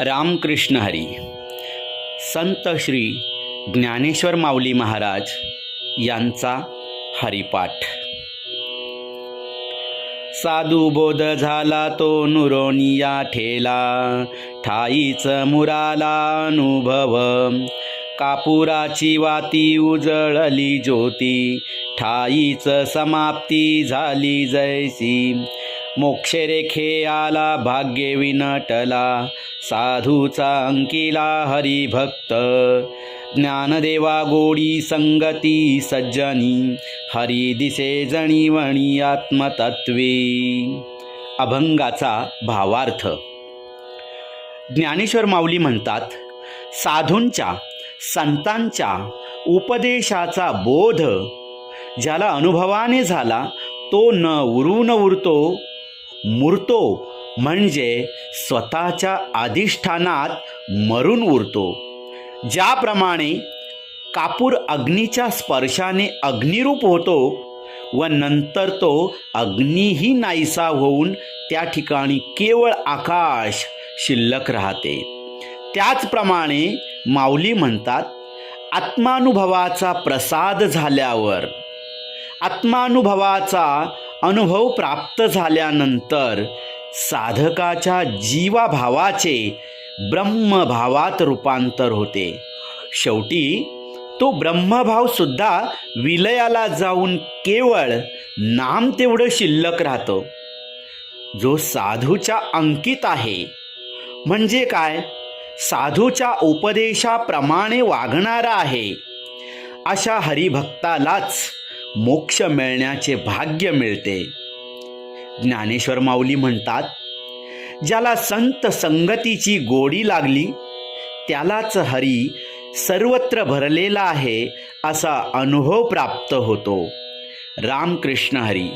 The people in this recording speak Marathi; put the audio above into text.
रामकृष्ण हरी संत श्री ज्ञानेश्वर माऊली महाराज यांचा हरिपाठ. साधू बोध झाला तो नुरोनिया ठेला ठाईच मुराला अनुभव. कापुराची वाती उजळली ज्योती ठाईच समाप्ती झाली जैसी. मोक्षरेखे आला भाग्य विनटला. साधूचा अंकिला हरिभक्त. ज्ञानदेवा गोडी संगती सज्जनी. हरी दिसे जणीवणी आत्मतत्वी. अभंगाचा भावार्थ. ज्ञानेश्वर माऊली म्हणतात साधूंच्या संतांच्या उपदेशाचा बोध ज्याला अनुभवाने झाला तो न उरून उरतो मुरतो म्हणजे स्वतःच्या अधिष्ठानात मरून उरतो. ज्याप्रमाणे कापूर अग्नीच्या स्पर्शाने अग्निरूप होतो व नंतर तो अग्नीही नाहीसा होऊन त्या ठिकाणी केवळ आकाश शिल्लक राहते. त्याचप्रमाणे माऊली म्हणतात आत्मानुभवाचा प्रसाद झाल्यावर. आत्मानुभवाचा अनुभव प्राप्त झाल्यानंतर साधकाच्या जीवाभावाचे ब्रह्मभावात रूपांतर होते. शेवटी तो ब्रह्मभाव सुद्धा विलयाला जाऊन केवळ नाम तेवढं शिल्लक राहतं. जो साधूच्या अंकित आहे. म्हणजे काय? साधूच्या उपदेशाप्रमाणे वागणारा आहे. अशा हरिभक्तालाच मोक्ष मिळण्याचे भाग्य मिळते. ज्ञानेश्वर माऊली म्हणतात ज्याला संत संगतीची गोडी लागली त्यालाच हरी सर्वत्र भरलेला आहे असा अनुभव प्राप्त होतो. रामकृष्ण हरी